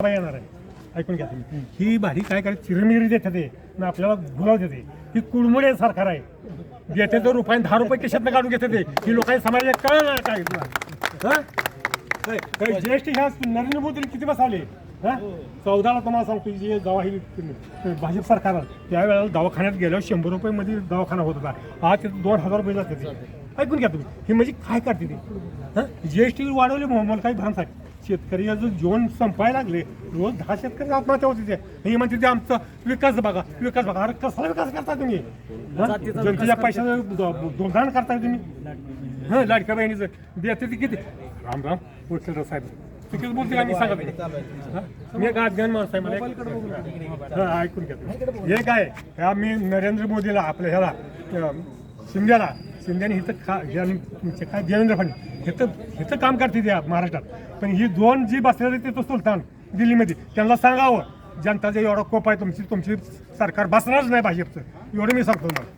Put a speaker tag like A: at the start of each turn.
A: येणार आहे. ऐकून घ्या तुम्ही. ही भाडी काय करायची चिरमिरी देते ते. आपल्याला गुलाव देते. ही कुडमुडे सरकार आहे देते तर रुपये दहा रुपये केशातनं काढून घेते ते. ही लोकांनी समाजाला कळणार काय? हा? काय- काय जीएसटी ह्या नरेंद्र मोदीने किती बसवले हा? चौदाला तुम्हाला सांगतो जे जेव्हा ही भाजप सरकार आलं, त्यावेळेला दवाखान्यात गेल्यावर शंभर रुपये मध्ये दवाखाना होत होता. आज तिथे दोन हजार रुपये जाते ते. ऐकून घ्या तुम्ही. ही म्हणजे काय करते ती? हा? जीएसटी वाढवले मला काही भान शेतकरी आज जीवन संपायला लागले. रोज दहा शेतकरी आत्महत्या होते ते. हे म्हणते ते आमचा विकास बघा विकास बघा. अरे कसला विकास करता तुम्ही? हा? जनतेच्या पैशाचं दोघाण करताय तुम्ही. हा लाडक्या बहिणीचं. देते ते किती? राम राम. वकील साहेब. चुकीच बोलते आम्ही सांगत नाही. हा? मी एक अज्ञान माणूस आहे मला एक- हा, ऐकून घ्या तुम्ही. हे काय? मी नरेंद्र मोदीला आपल्या ह्याला अं, शिंद्याला. शिंद्याने इथं खा आणि तुमचे काय देवेंद्र फडणवीस. इथं तर काम करते त्या महाराष्ट्रात. पण ही दोन जी बसलेले तो सुलतान दिल्लीमध्ये. त्यांना सांगावं. जनताचा एवढा कोप आहे तुमची तुमची सरकार बसणारच नाही भाजपचं. एवढं मी सांगतो मला